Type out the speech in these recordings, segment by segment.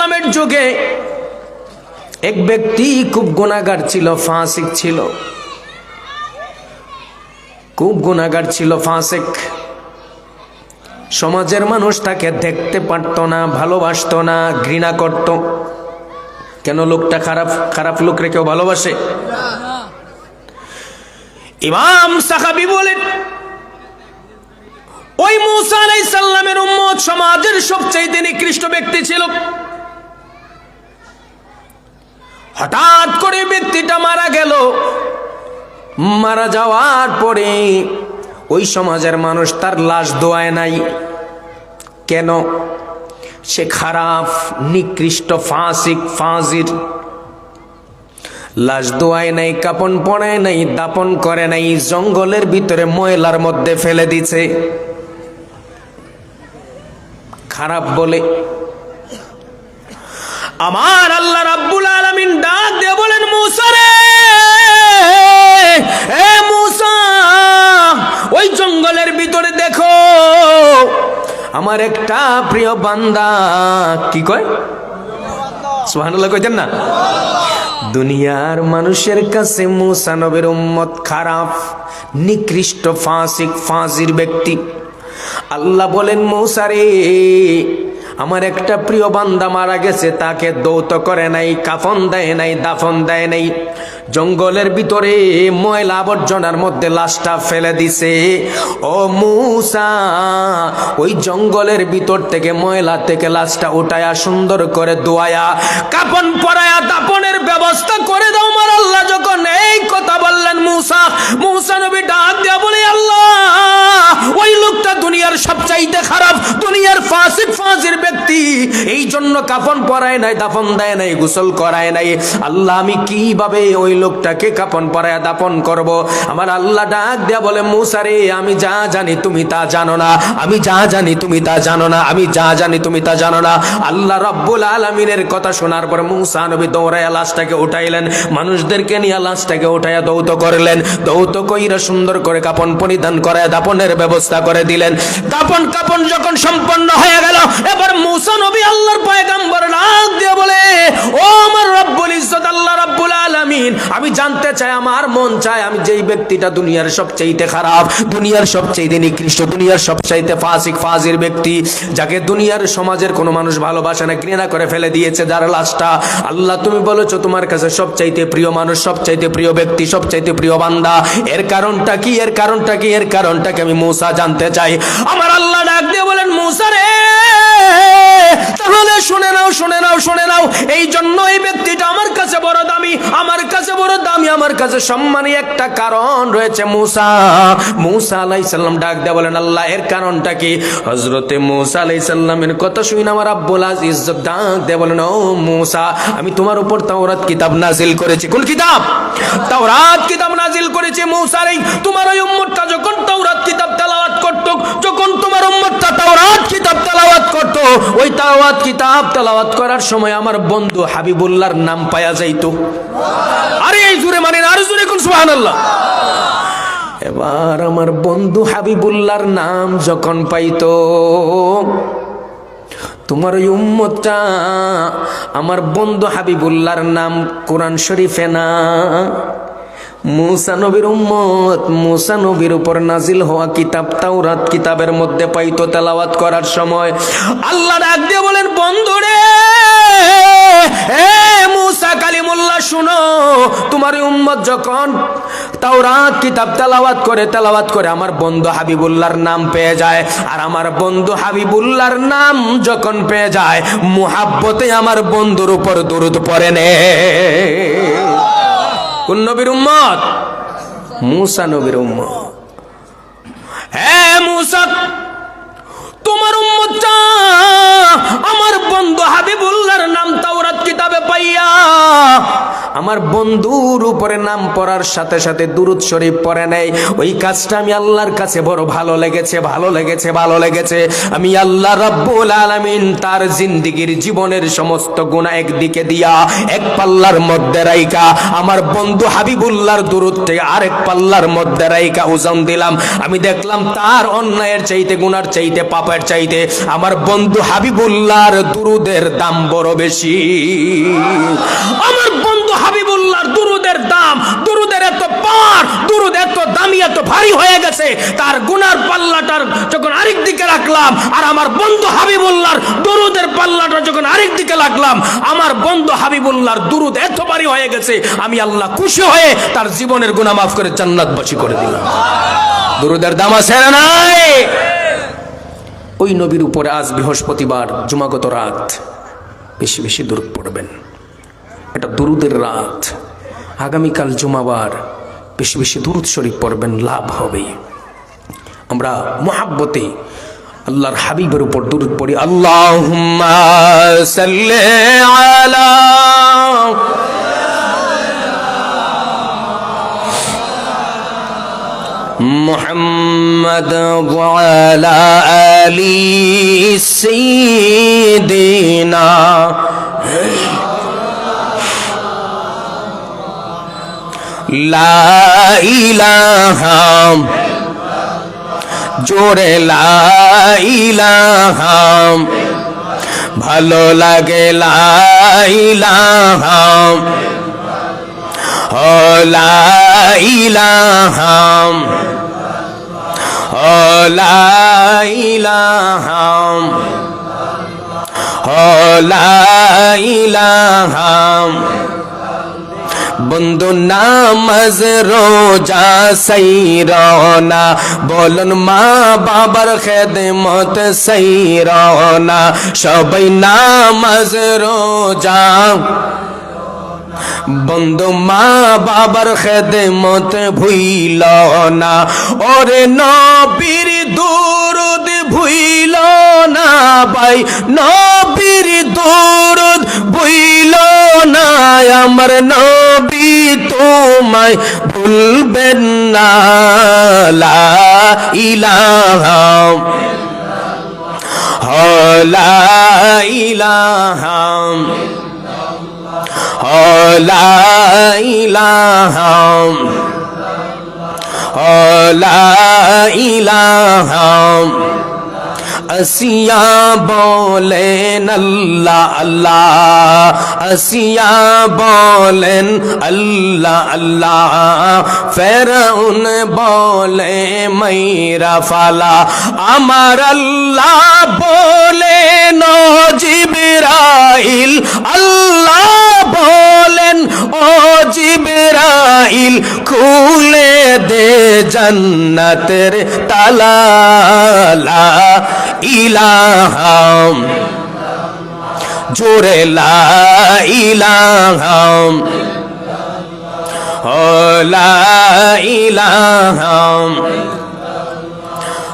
সাল্লামের যুগে এক ব্যক্তি খুব গুণাগার ছিল, ফাঁসিক ছিল। খুব গুণাগার ছিল, ফাঁসেক। সমাজের মানুষ তাকে দেখতে পারত না, ভালোবাসতো না, ঘৃণা করত। কেন লোকটা খারাপ খারাপ লোকরে কেউ ভালোবাসে? ইমাম সাহাবি বলেন, ওই মুসা আলাই সাল্লামের উম্মত সমাজের সবচেয়ে নিকৃষ্ট ব্যক্তি ছিল। হঠাৎ করে ব্যক্তিটা মারা গেল। মারা যাওয়ার পরে ওই সমাজের মানুষ তার লাশ দোয়ায় নাই। কেন? সে খারাপ, নিকৃষ্ট, ফাঁসিক ফাঁসির লাশ দোয়ায় নাই, কাপন পড়ায় নাই, দাপন করে নাই, জঙ্গলের ভিতরে ময়লার মধ্যে ফেলে দিছে। খারাপ বলে আমার আল্লাহ রাব্বুল আলামিন ডাক দিয়ে বলেন, মুসা রে, এ মুসা, ওই জঙ্গলের ভিতরে দেখো, আমার একটা প্রিয় বান্দা। কি কয়? কইতেন না। দুনিয়ার মানুষের কাছে মুসা নবীর উম্মত খারাপ, নিকৃষ্ট ফাসিক ফাঁসির ব্যক্তি। আল্লাহ বলেন মৌসারে আমার একটা প্রিয় বান্দা মারা গেছে, তাকে দৌত করে নাই, কাফন দেয় নাই, দাফন দেয় নাই। জঙ্গলের ভিতরে ময়লা আবর্জনার মধ্যে লাশটা ফেলে দিছে। ও মূসা, ওই জঙ্গলের ভিতর থেকে ময়লা থেকে লাশটা উঠায়া সুন্দর করে দোয়ায়া কাপন পরায়া দাপনের ব্যবস্থা করে দাও আমার আল্লাহ। যখন এই কথা বললেন মূসা মূসা নবী ডাক দিয়া বলে, আল্লাহ, ওই লোকটা দুনিয়ার সবচাইতে খারাপ, দুনিয়ার ফাসিক ফাসির ব্যক্তি। এই জন্য কাফন পরায় নাই, দাফন দেয় নাই, গোসল করায় নাই। আল্লাহ, আমি কীভাবে ওই লোকটাকে কাফন পরায় দাপন করব। আমার আল্লাহ ডাক দেয়া বলে মুসারে আমি যা জানি তুমি তা জানো না। আমি যা জানি তুমি তা জানো না। আমি যা জানি তুমি তা জানো না। আল্লাহ রব্বুল আলমিনের কথা শোনার পর মুসা নবী দৌড়াইয়া লাশটাকে উঠাইলেন। মানুষদেরকে নিয়ে লাশটাকে উঠাইয়া দৌত করলেন। দৌত কইরা সুন্দর করে কাপন পরিধান করে দাপনের ব্যবস্থা করে দিলেন। দাপন কাপন যখন সম্পন্ন হয়ে গেল, এবার মুসা নবী আল্লাহর পয়গাম্বর ডাক দিয়ে বলে, ও আমার রব্বুল ইজ্জত, আল্লাহ রব্বুল আলামিন আমি জানতে চাই, আমার মন চায়, আমি যেই ব্যক্তিটা দুনিয়ার সবচাইতে খারাপ, দুনিয়ার সবচাইতে নিকৃষ্ট, দুনিয়ার সবচাইতে ফাসিক, ফাজির ব্যক্তি, যাকে দুনিয়ার সমাজের কোনো মানুষ ভালোবাসে না, ঘৃণা করে ফেলে দিয়েছে যার লাশটা। আল্লাহ, তুমি বলেছ, তোমার কাছে সবচাইতে প্রিয় মানুষ, সবচাইতে প্রিয় ব্যক্তি, সবচাইতে প্রিয় বান্দা। এর কারণটা কি, এর কারণটা কি, এর কারণটা কি আমি মূসা জানতে চাই? আমার আল্লাহ ডাক দিয়ে বলেন, মূসা রে! তাহলে শুনে নাও শুনে নাও শুনে নাও, এই জন্য এই ব্যক্তিটা আমার কাছে বড় দামি, আমার কাছে বড় দামি, আমার কাছে সম্মানী একটা কারণ রয়েছে মুসা। মুসা আলাই সাল্লাম ডাক দেয়া বলেন, আল্লাহ, এর কারণটা কি? হজরতে মুসা আলাই সাল্লামের কথা শুই আমার আব্বুল আজ ইজ্জত ডাক দেয়া বলেন, ও মুসা, আমি তোমার উপর তাওরাত কিতাব নাজিল করেছি। কোন কিতাব? তাওরাত কিতাব নাজিল করেছি মুসা তোমার ওই উম্মতটা যখন তাওরাত কিতাব যখন তোমার উম্মতটা তাওরাত কিতাব তেলাওয়াত করত, ওই তাওরাত কিতাব তেলাওয়াত করার সময় আমার বন্ধু হাবিবুল্লাহর নাম পায়া যাইতো। আরে এই জুড়ে মানে আরও জুড়ে কোন সুবহানাল্লাহ? এবার আমার বন্ধু হাবিবুল্লাহর নাম যখন পাইতো, তোমার উম্মতটা আমার বন্ধু হাবিবুল্লাহর নাম কোরআন শরীফে না? মুসা নবীর উম্মত, মুসা নবীর উপর নাজিল হওয়া কিতাব তাওরাত, কিতাবের মধ্যে পাইতো তেলাওয়াত করার সময়। আল্লাহ ডাক দিয়ে বলেন, বন্ধুরে, এ মুসা কালিমুল্লাহ, শুনো, তোমার উম্মত যখন তাওরাত, কিতাব তেলাওয়াত করে তেলাওয়াত করে আমার বন্ধু হাবিবুল্লাহর নাম পেয়ে যায়। আর আমার বন্ধু হাবিবুল্লাহর নাম যখন পেয়ে যায়, মুহাব্বতে আমার বন্ধুর উপর দরুদ পড়ে নে। কোন নবীর উম্মত মুসা নবীর উম্মত। হ্যাঁ মুসা কিতাবে পাইয়া? আমার বন্ধুর উপরে নাম পড়ার সাথে সাথে দুরুদ শরীফ পড়ে নেয় ওই কাজটা আমি আল্লাহর কাছে বড় ভালো লেগেছে ভালো লেগেছে ভালো লেগেছে। আমি আল্লাহ রাব্বুল আলামিন তার জিন্দিগির জীবনের সমস্ত গুণা একদিকে দিয়া এক পাল্লার মধ্যে রাইকা আমার বন্ধু হাবিবুল্লাহর দূরত থেকে আরেক পাল্লার মধ্যে রাইকা ওজন দিলাম। আমি দেখলাম তার অন্যায়ের চাইতে, গুনার চাইতে, পাপের চাইতে আমার বন্ধু হাবিবুল্লাহর দুরুদের দাম বড় বেশি। আমার বন্ধু হাবিবুল্লাহর দুরুদের দাম, দুরুদের এত পার দুরুদ এত দামি, এত ভারী হয়ে গেছে। তার গুনার পাল্লাটার যখন আরেক দিকে রাখলাম, আর আমার বন্ধু হাবিবুল্লাহর দুরুদের পাল্লাটা যখন আরেক দিকে রাখলাম, আমার বন্ধু হাবিবুল্লাহর দুরুদ এত ভারী হয়ে গেছে, আমি আল্লাহ খুশি হয়ে তার জীবনের গুনাহ মাফ করে জান্নাতবাসী করে দিলাম। দুরুদের দাম আছে না নাই? ওই নবীর উপরে আজ বৃহস্পতিবার, জুমাগত রাত। বেশি বেশি দূর পড়বেন। এটা দুরুদের রাত। আগামীকাল জুমাবার বেশি বেশি দুরুদ শরীফ পড়বেন, লাভ হবে আমরা মহাব্বতে আল্লাহর হাবিবের উপর দুরুদ পড়ি আল্লাহ محمد وعلى آل سيدنا লা ইলাহা জোরে লা ইলাহা ভালো লাগে লা ইলাহা ও লা ইলাহা ও লা ইলাহা ও লা ইলাহা বন্ধু নামাজ রোজা সৈরনা বলুন মা বাবার খেদমত সৈরনা সবাই নামাজ রোজা বন্ধু, মা বাবার খেদমত ভুইল না। ওরে নবীর দুরুদ ভুইল না ভাই। নবীর দুরুদ ভুইল না। আমার নবী তোমায় ভুলবেন না। লা ইলাহা লা ইলাহা ইলাহা ইলাহা আসিয়া বলেন আল্লাহ আল্লাহ আসিয়া বলেন আল্লাহ আল্লাহ ফেরাউন বলে মাইরা ফালা আমার আল্লাহ বলে নজিবরাইল আল্লাহ বলেন ও জিবরাইল খুলে দে জান্নাতের তালা লা ইলাহাম। জোরে লা ইলাহাম। ও লা ইলাহাম।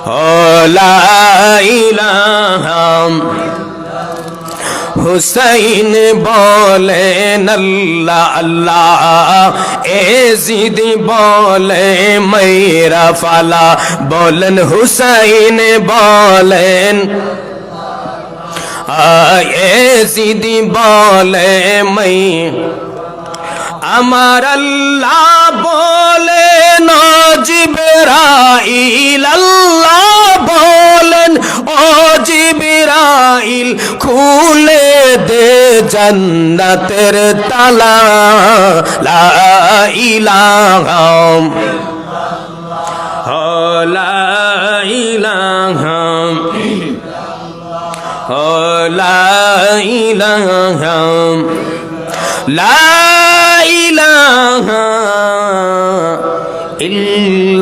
ও লা হুসাইন বলেন, আল্লাহ আল্লাহ। এজিদ বলে মেরা ফালা। বলেন, হুসাইন বলেন এজিদ বলে, মাই। আমার আল্লাহ বলে নজিবরাইল আল্লাহ বলেন ও জিবরাইল খুলে দে জান্নাতের তালা। লা ইলাহা ইলাহা ইলাহা লা